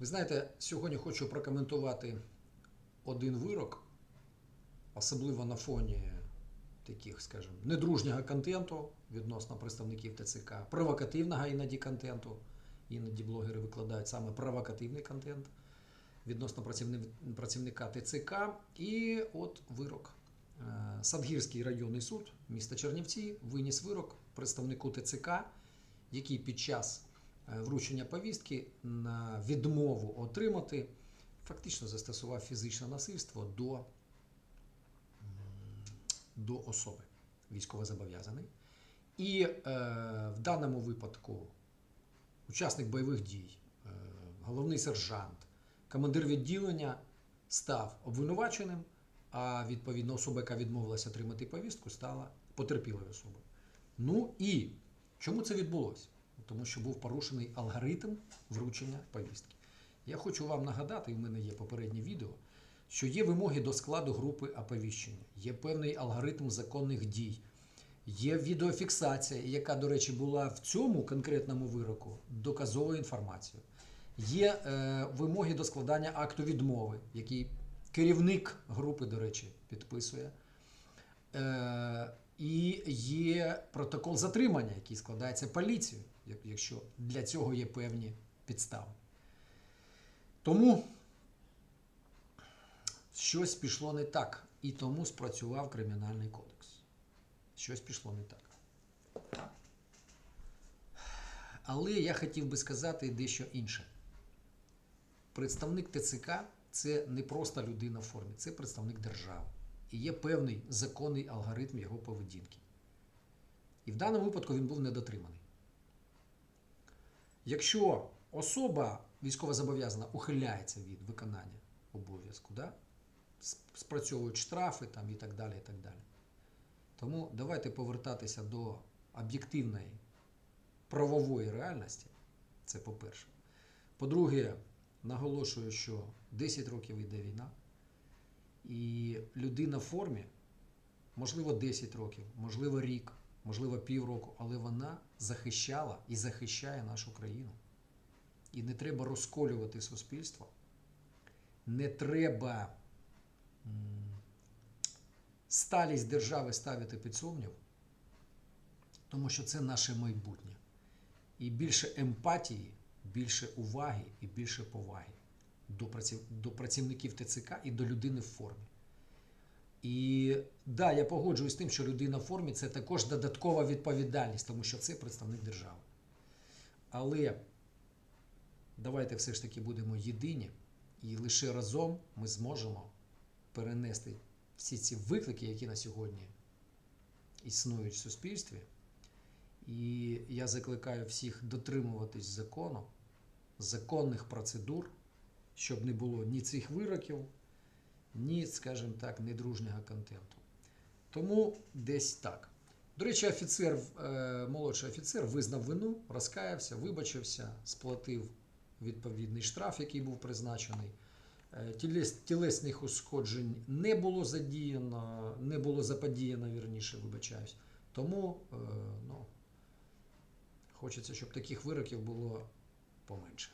Ви знаєте, сьогодні хочу прокоментувати один вирок, особливо на фоні таких, скажімо, недружнього контенту відносно представників ТЦК, провокативного іноді контенту. Іноді блогери викладають саме провокативний контент відносно працівника ТЦК. І от вирок. Е, Садгірський районний суд міста Чернівці виніс вирок представнику ТЦК, який під час вручення повістки на відмову отримати фактично застосував фізичне насильство до, до особи військовозобов'язаний. І е, в даному випадку учасник бойових дій, е, головний сержант, командир відділення став обвинуваченим, а відповідно особа, яка відмовилася отримати повістку, стала потерпілою особою. Ну і чому це відбулося? Тому що був порушений алгоритм вручення повістки. Я хочу вам нагадати, і в мене є попереднє відео, що є вимоги до складу групи оповіщення, є певний алгоритм законних дій, є відеофіксація, яка, до речі, була в цьому конкретному вироку доказовою інформацією. Є е, вимоги до складання акту відмови, який керівник групи, до речі, підписує. Е, і є протокол затримання, який складається поліцією, якщо для цього є певні підстави. Тому щось пішло не так, і тому спрацював Кримінальний кодекс. Щось пішло не так. Але я хотів би сказати дещо інше. Представник ТЦК це не просто людина в формі, це представник держави. І є певний законний алгоритм його поведінки. І в даному випадку він був недотриманий. Якщо особа військовозобов'язана ухиляється від виконання обов'язку, да? спрацьовують штрафи там, і так далі. і так далі. Тому давайте повертатися до об'єктивної правової реальності. Це по-перше. По-друге, наголошую, що 10 років йде війна, і людина в формі, можливо, 10 років, можливо, рік, можливо, півроку, але вона захищала і захищає нашу країну. І не треба розколювати суспільство. Не треба сталість держави ставити під сумнів, тому що це наше майбутнє. І більше емпатії, більше уваги і більше поваги до, праців... до працівників ТЦК і до людини в формі. І да, я погоджуюсь з тим, що людина в формі це також додаткова відповідальність, тому що це представник держави. Але давайте все ж таки будемо єдині, і лише разом ми зможемо перенести всі ці виклики, які на сьогодні існують в суспільстві. І я закликаю всіх дотримуватись закону, законних процедур, щоб не було ні цих вироків, ні, скажімо так, недружнього контенту. Тому десь так. До речі, офіцер, е, молодший офіцер визнав вину, розкаявся, вибачився, сплатив відповідний штраф, який був призначений. Е, Тілесних ушкоджень не було задіяно, не було заподіяно, вірніше, вибачаюсь. Тому е, ну, хочеться, щоб таких вироків було поменше.